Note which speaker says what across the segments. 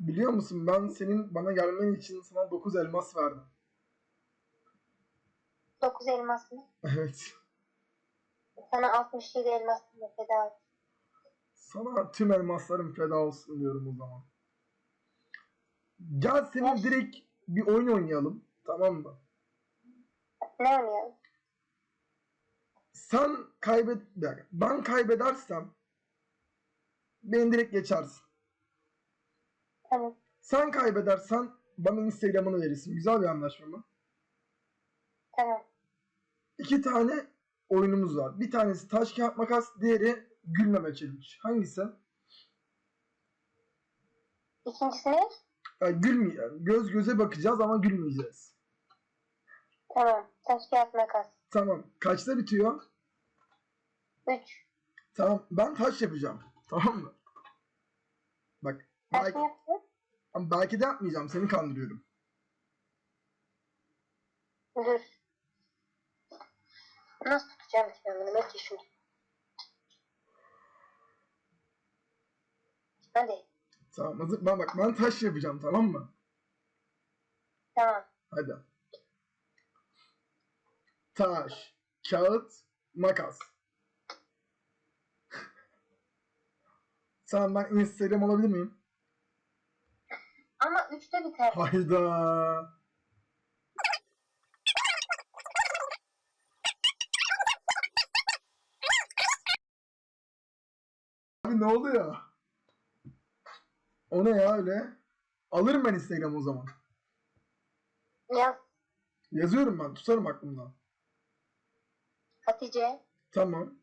Speaker 1: Biliyor musun ben senin bana gelmen için sana 9 elmas verdim.
Speaker 2: 9 elmas mı?
Speaker 1: Evet.
Speaker 2: Sana 67 elmas mı feda et.
Speaker 1: Sana tüm elmaslarım feda olsun diyorum o zaman. Gel senin
Speaker 2: Hoş.
Speaker 1: direkt bir oyun oynayalım. Tamam mı?
Speaker 2: Ne oynayalım?
Speaker 1: Sen kaybet... Ben kaybedersem beni direkt geçersin.
Speaker 2: Tamam.
Speaker 1: Sen kaybedersen bana Instagram'ını verirsin. Güzel bir anlaşma mı?
Speaker 2: Tamam.
Speaker 1: İki tane oyunumuz var. Bir tanesi taş kağıt makas, diğeri gülmeme challenge. Hangisi?
Speaker 2: İkincisi ne?
Speaker 1: Yani gülmeyeceğiz. Göz göze bakacağız ama gülmeyeceğiz.
Speaker 2: Tamam. Taş kağıt makas.
Speaker 1: Tamam. Kaçta bitiyor?
Speaker 2: 3.
Speaker 1: Tamam. Ben taş yapacağım. Tamam mı? Bak.
Speaker 2: Taş mı yaptın?
Speaker 1: Ama belki de yapmayacağım. Seni kandırıyorum.
Speaker 2: Nasıl tutacağım ki ben bunu? Bekle şunu. Hadi.
Speaker 1: Tamam. Hazır. Ben bak ben taş yapacağım. Tamam mı?
Speaker 2: Tamam.
Speaker 1: Hadi. Taş, kağıt, makas. Tamam ben Instagram alabilir miyim?
Speaker 2: Ama 3'te biter.
Speaker 1: Hayda. Abi ne oluyor? O ne ya öyle? Alırım ben Instagram o zaman.
Speaker 2: Yaz.
Speaker 1: Yazıyorum ben. Tutarım aklımda.
Speaker 2: Hatice.
Speaker 1: Tamam.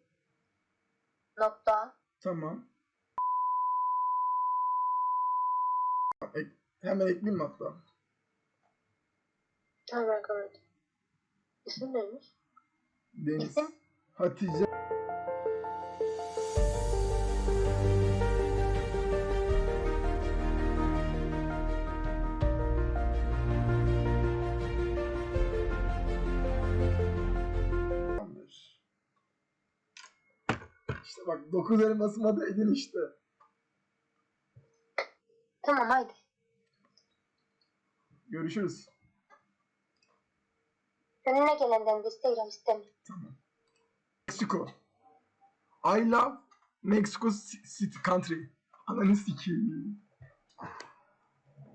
Speaker 2: Nokta.
Speaker 1: Tamam. Hemen ekleyeyim mi hatta?
Speaker 2: Tamam ben kabul ettim. İsim neymiş?
Speaker 1: Deniz.
Speaker 2: İsim?
Speaker 1: Hatice. İşte bak 9 elmasıma değdin işte.
Speaker 2: Tamam haydi.
Speaker 1: Görüşürüz.
Speaker 2: Önüne gelenden de Instagram istemiyorum.
Speaker 1: Tamam. Mexico. I love Mexico City country. Ananı sikeyim.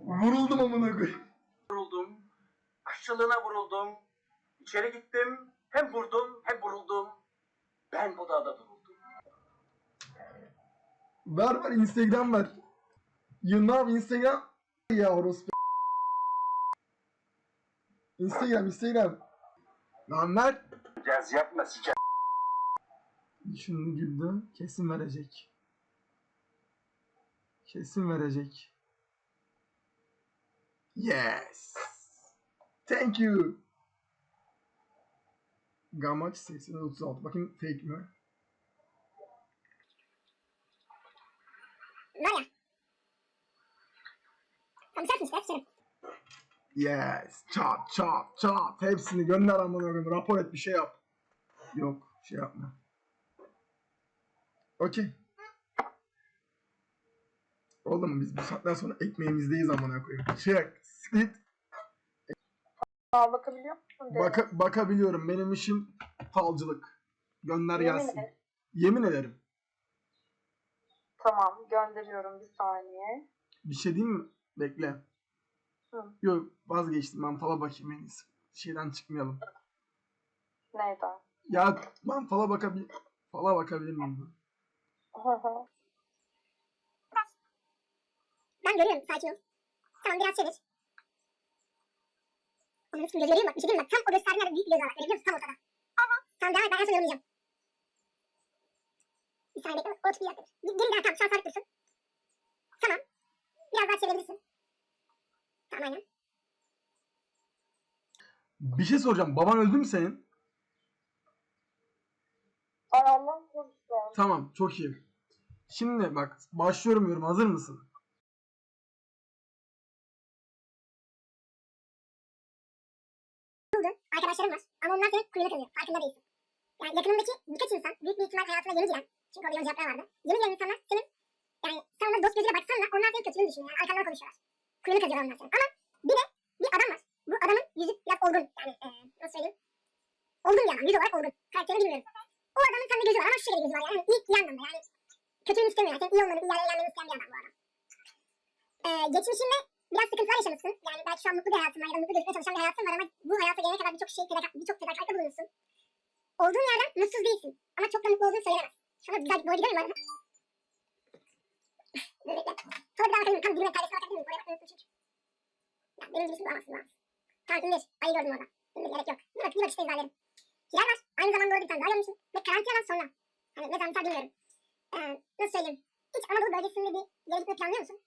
Speaker 1: Vuruldum amına koyayım.
Speaker 3: vuruldum. Aşçılığına vuruldum. İçeri gittim. Hem vurdum hem vuruldum. Ben bu dağda vuruldum.
Speaker 1: Ver ver Instagram ver. You know Instagram. Ya orospu. Instagram Instagram. Lan ver.
Speaker 3: Caz yapma siker.
Speaker 1: Şunu güldü. Kesin verecek. Kesin verecek. Yes. Thank you. Gamaç 8036. Bakın fake mi?
Speaker 4: Var ya. Tamam sensin işte sıçarım.
Speaker 1: Yes. Çat çat çat. Hepsini gönder amına koyayım. Rapor et bir şey yap. Yok şey yapma. Okey. Oğlum biz bu saatten sonra ekmeğimizdeyiz amına koyayım. Check. Split.
Speaker 2: Aa bakabiliyor musun?
Speaker 1: Baka, bakabiliyorum. Benim işim falcılık. Gönder
Speaker 2: Yemin
Speaker 1: gelsin.
Speaker 2: ederim.
Speaker 1: Yemin ederim.
Speaker 2: Tamam gönderiyorum bir saniye.
Speaker 1: Bir şey diyeyim mi? Bekle.
Speaker 2: Hı.
Speaker 1: Yok vazgeçtim. Ben fala bakayım en iyisi. Şeyden çıkmayalım.
Speaker 2: Neyden?
Speaker 1: Ya ben fala bakabil fala bakabilir miyim?
Speaker 4: Ben görüyorum sakin ol. Tamam biraz çevir. Onun üstünde görüyorum bak bir şey diyeyim mi? Bak tam o gösterdiğin yerde büyük bir göz var. bak, Biliyor musun? Tam ortada. Aha. Tamam devam et ben en son yorumlayacağım. Bir saniye bekle. O bir dakika. Bir, gelin daha tamam şu an sabit dursun. Tamam. Biraz daha çevirebilirsin. Tamam aynen.
Speaker 1: Bir şey soracağım. Baban öldü mü senin?
Speaker 2: Ayağımdan konuşuyorum.
Speaker 1: Tamam, çok iyi. Şimdi bak başlıyorum yorum. Hazır mısın?
Speaker 4: Arkadaşlarım var. Ama onlar senin kuyuna kazıyor. Farkında değilsin. Yani yakınındaki birkaç insan büyük bir ihtimal hayatına yeni giren. Çünkü orada yeni cevaplar vardı. Yeni giren insanlar senin Yani sen onlara dost gözüyle baksan da onlar senin kötülüğünü düşünüyor. Yani arkandan konuşuyorlar. Kazıyorlar onlar senin. Ama bir de bir adam var. Bu adamın yüzü biraz olgun. Yani e, nasıl söyleyeyim? Olgun bir adam. Yüz olarak olgun. Karakterini bilmiyorum. O adamın sende gözü var ama şu şekilde gözü var yani. iyi anlamda yani. Kötülüğünü istemiyor. Yani iyi olmanı, iyi yerlere gelmeni isteyen bir adam bu adam. Ee, geçmişinde biraz sıkıntılar yaşamışsın. Yani belki şu an mutlu bir hayatın var ya da mutlu gözükmeye çalışan bir hayatın var ama bu hayata gelene kadar birçok şey, birçok fedakarlıkta bulunmuşsun. Olduğun yerden mutsuz değilsin. Ama çok da mutlu olduğunu söylenemez. Şu an güzel doğru gidiyor mu? Dur bekle. Sonra bir daha bakayım. Tam dibine perdesine bakabilir miyim? Oraya bakmayı unuttum çünkü. Ya benim gibisini bulamazsın bulamazsın. Tamam indir. Ayı gördüm orada. İndir gerek yok. Bir bak bir bakışta izah ederim. Hilal var. Aynı zamanda orada bir tane daha görmüşsün. Ve karantinadan sonra. Hani ne zaman bilmiyorum. Ee, nasıl söyleyeyim? Hiç Anadolu bölgesinde bir yere gitmeyi planlıyor musun?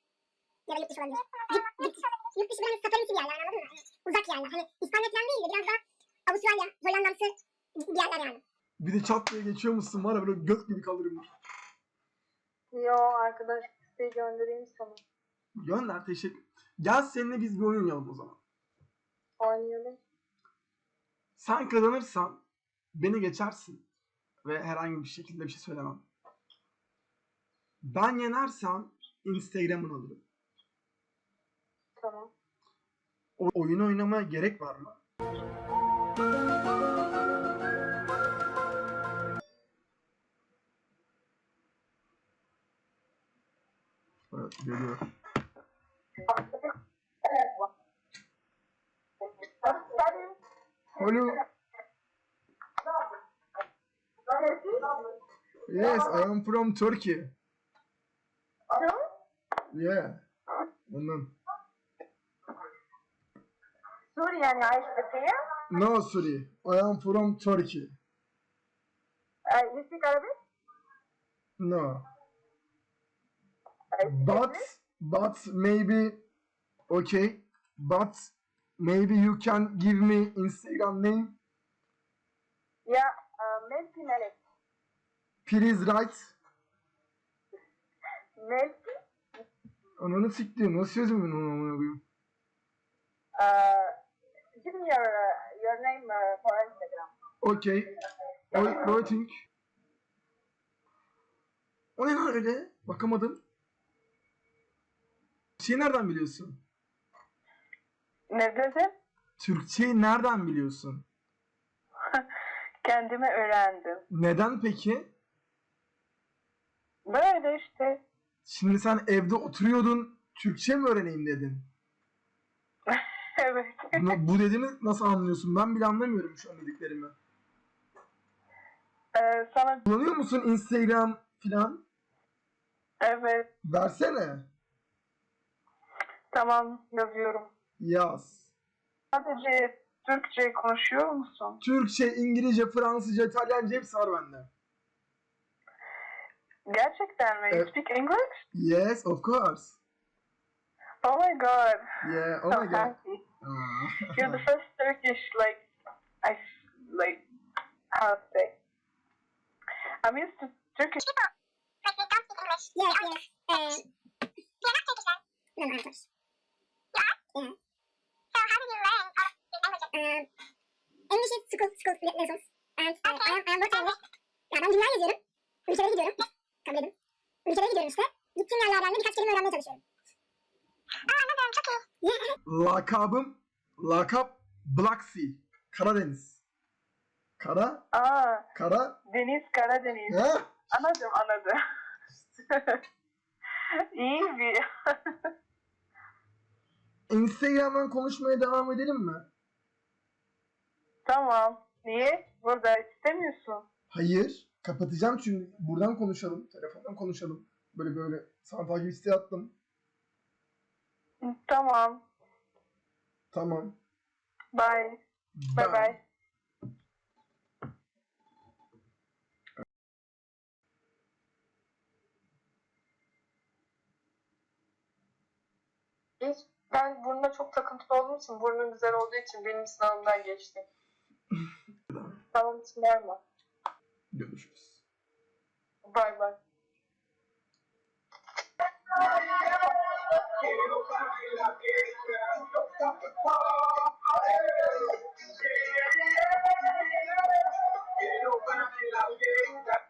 Speaker 4: Ya da yurt dışı olabilir. Yurt, yurt, yurt dışı böyle safarimsi bir yerler anladın mı? Hani uzak yerler. Hani İspanya falan değil de biraz daha Avustralya, Hollanda'msı bir yerler yani.
Speaker 1: Bir de çat diye geçiyor musun var ya böyle gök gibi kalırım.
Speaker 2: Yo arkadaş isteği göndereyim sana.
Speaker 1: Gönder teşekkür. Gel seninle biz bir oyun oynayalım o zaman.
Speaker 2: Oynayalım.
Speaker 1: Sen kazanırsan beni geçersin. Ve herhangi bir şekilde bir şey söylemem. Ben yenersem Instagram'ını alırım.
Speaker 2: Tamam.
Speaker 1: O oyunu oynamaya gerek var mı? Evet, geliyor. Hello. Yes, I am from Turkey. Yeah. Ondan.
Speaker 2: Suriye yani Türkiye.
Speaker 1: No, sorry. I am from Turkey.
Speaker 2: Uh, you speak Arabic?
Speaker 1: No. But, but maybe, okay. But maybe you can give me Instagram name.
Speaker 2: Ya Melki Melek.
Speaker 1: Please write.
Speaker 2: Melki
Speaker 1: Ananı siktiğim. Nasıl yazayım ben onu amına koyayım?
Speaker 2: uh, give me your uh, your name uh, for Instagram.
Speaker 1: Okay. Wait, waiting. O ne lan öyle? Bakamadım. Şeyi nereden biliyorsun?
Speaker 2: Ne dedim?
Speaker 1: Türkçeyi nereden biliyorsun?
Speaker 2: Kendime öğrendim.
Speaker 1: Neden peki?
Speaker 2: Böyle işte.
Speaker 1: Şimdi sen evde oturuyordun, Türkçe mi öğreneyim dedin?
Speaker 2: evet.
Speaker 1: Buna- bu dediğini nasıl anlıyorsun? Ben bile anlamıyorum şu an dediklerimi.
Speaker 2: Ee, sana
Speaker 1: Kullanıyor musun Instagram filan?
Speaker 2: evet
Speaker 1: Versene.
Speaker 2: Tamam yazıyorum.
Speaker 1: Yaz.
Speaker 2: Sadece Türkçe konuşuyor musun?
Speaker 1: Türkçe, İngilizce, Fransızca, İtalyanca hepsi var bende.
Speaker 2: Gerçekten mi? You
Speaker 1: Evet.
Speaker 2: speak English?
Speaker 1: Yes, of course.
Speaker 2: Oh my god.
Speaker 1: Yeah, oh
Speaker 2: so
Speaker 1: my god.
Speaker 2: happy.
Speaker 1: Ah.
Speaker 2: You're the first Turkish like I s- like how to say. I'm used to Turkish.
Speaker 4: Yes, yes. Uh, no, not Turkish then. No, no, I'm Turkish. Yeah? Yeah. So how did you learn all languages? Uh, English is school, school le- lessons. And uh, I am, I am working English. Ya ben dünyaya geziyorum. Ülkelere gidiyorum. Kabul edin. Ülkelere gidiyorum işte. Gittiğim yerlerden de birkaç kelime öğrenmeye çalışıyorum. Aa anladım çok iyi.
Speaker 1: Lakabım, lakap Black Sea. Karadeniz. Kara,
Speaker 2: Aa,
Speaker 1: kara,
Speaker 2: Deniz Karadeniz.
Speaker 1: he?
Speaker 2: Anladım anladım. İyi bir.
Speaker 1: Instagram'dan konuşmaya devam edelim mi?
Speaker 2: tamam. Niye? Burada istemiyorsun.
Speaker 1: Hayır. Kapatacağım çünkü buradan konuşalım. Telefondan konuşalım. Böyle böyle sana takip isteği attım.
Speaker 2: Tamam.
Speaker 1: Tamam.
Speaker 2: Bye. Bye bye. Hiç ben burnuna çok takıntılı olduğum için burnum güzel olduğu için benim sınavımdan geçti. tamam için verme.
Speaker 1: Görüşürüz.
Speaker 2: Bay bay.